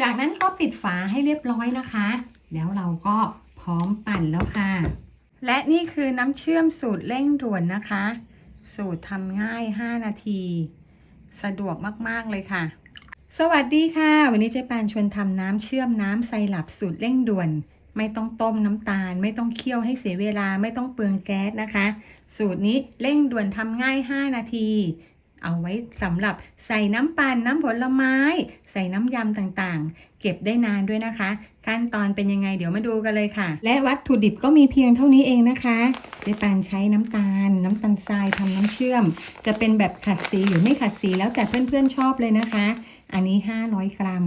จากนั้นก็ปิดฝาให้เรียบร้อยนะคะ แล้วเราก็พร้อมปั่นแล้วค่ะ และนี่คือน้ำเชื่อมสูตรเร่งด่วนนะคะ สูตรทำง่าย 5 นาที สะดวกมาก ๆ เลยค่ะ สวัสดีค่ะ วันนี้เจ๊ปานชวนทำน้ำเชื่อมน้ำไซรัปสูตรเร่งด่วน ไม่ต้องต้มน้ำตาล ไม่ต้องเคี่ยวให้เสียเวลาไม่ต้องเปลืองแก๊สนะคะ สูตรนี้เร่งด่วนทำง่าย 5 นาที เอาไว้สำหรับใส่น้ำปั่นน้ำผลไม้ ใส่น้ำยำต่างๆ เก็บได้นานด้วยนะคะ ขั้นตอนเป็นยังไงเดี๋ยวมาดูกันเลยค่ะ และวัตถุดิบก็มีเพียงเท่านี้เองนะคะเจ๊ปานใช้น้ำตาล น้ำตาลทรายทำน้ำเชื่อม จะเป็นแบบขัดสีหรือไม่ขัดสีแล้วแต่เพื่อนๆชอบเลยนะคะ อันนี้ 500 กรัม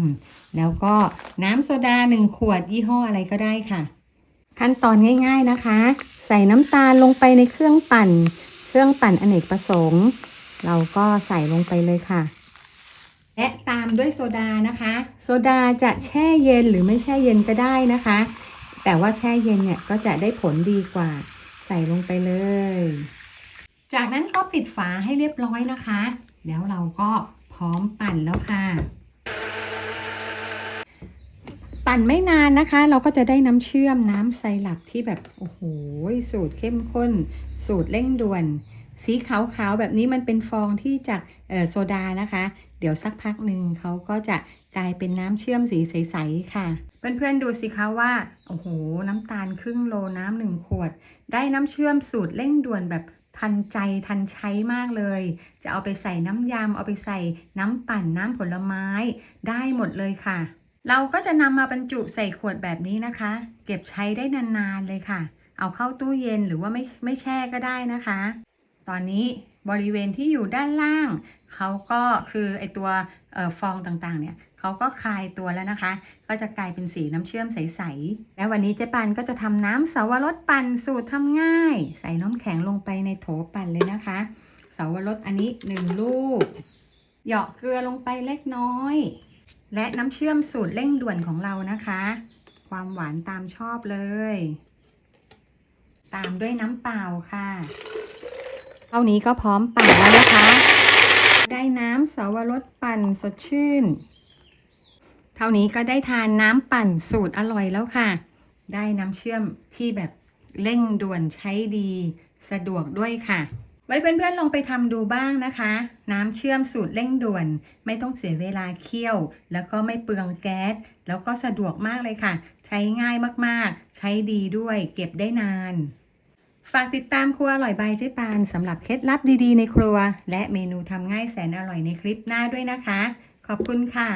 แล้วก็น้ำโซดา 1 ขวดยี่ห้ออะไรก็ได้ค่ะ ขั้นตอนง่าย ๆนะคะ ใส่น้ำตาลลงไปในเครื่องปั่น เครื่องปั่นอเนกประสงค์ เราก็ใส่ลงไปเลยค่ะ และตามด้วยโซดานะคะ โซดาจะแช่เย็นหรือไม่แช่เย็นก็ได้นะคะ แต่ว่าแช่เย็นเนี่ยก็จะได้ผลดีกว่า ใส่ลงไปเลย จากนั้นก็ปิดฝาให้เรียบร้อยนะคะ แล้วเราก็พร้อมปั่นแล้วค่ะปั่นไม่นานนะคะ เราก็จะได้น้ำเชื่อมน้ำไซรัปที่แบบ โอ้โห สูตรเข้มข้น สูตรเร่งด่วน สีขาวๆแบบนี้มันเป็นฟองที่จากโซดานะคะ เดี๋ยวสักพักหนึ่งเขาก็จะกลายเป็นน้ำเชื่อมสีใสๆค่ะ เพื่อนๆดูสิคะว่าโอ้โหน้ำตาลครึ่งโลน้ำหนึ่งขวด ได้น้ำเชื่อมสูตรเร่งด่วนแบบทันใจทันใช้มากเลย จะเอาไปใส่น้ำยำเอาไปใส่น้ำปั่นน้ำผลไม้ได้หมดเลยค่ะ เราก็จะนำมาบรรจุใส่ขวดแบบนี้นะคะ เก็บใช้ได้นานๆเลยค่ะ เอาเข้าตู้เย็นหรือว่าไม่ไม่แช่ก็ได้นะคะ ตอนนี้บริเวณที่อยู่ด้านล่างเขาก็คือไอตัวออฟองต่างๆ เนี่ยเขาก็คลายตัวแล้วนะคะ ก็จะกลายเป็นสีน้ำเชื่อมใสๆ แล้ววันนี้เจ๊ปันก็จะทำน้ำเสาวรสปั่นสูตรทำง่าย ใส่น้ำแข็งลงไปในโถปั่นเลยนะคะ เสาวรสอันนี้1ลูก เหยาะเกลือลงไปเล็กน้อย และน้ำเชื่อมสูตรเร่งด่วนของเรานะคะ ความหวานตามชอบเลย ตามด้วยน้ำเปล่าค่ะ เท่านี้ก็พร้อมปั่นแล้วนะคะ ได้น้ำสาวรสปั่นสดชื่น เท่านี้ก็ได้ทานน้ำปั่นสูตรอร่อยแล้วค่ะ ได้น้ำเชื่อมที่แบบเร่งด่วนใช้ดี สะดวกด้วยค่ะ ไว้เพื่อนๆลองไปทำดูบ้างนะคะ น้ำเชื่อมสูตรเร่งด่วน ไม่ต้องเสียเวลาเคี่ยว แล้วก็ไม่เปลืองแก๊ส แล้วก็สะดวกมากเลยค่ะ ใช้ง่ายมากๆ ใช้ดีด้วย เก็บได้นาน ฝากติดตามครัวอร่อยบายเจ๊ปานสำหรับเคล็ดลับดีๆในครัว และเมนูทำง่ายแสนอร่อยในคลิปหน้าด้วยนะคะ ขอบคุณค่ะ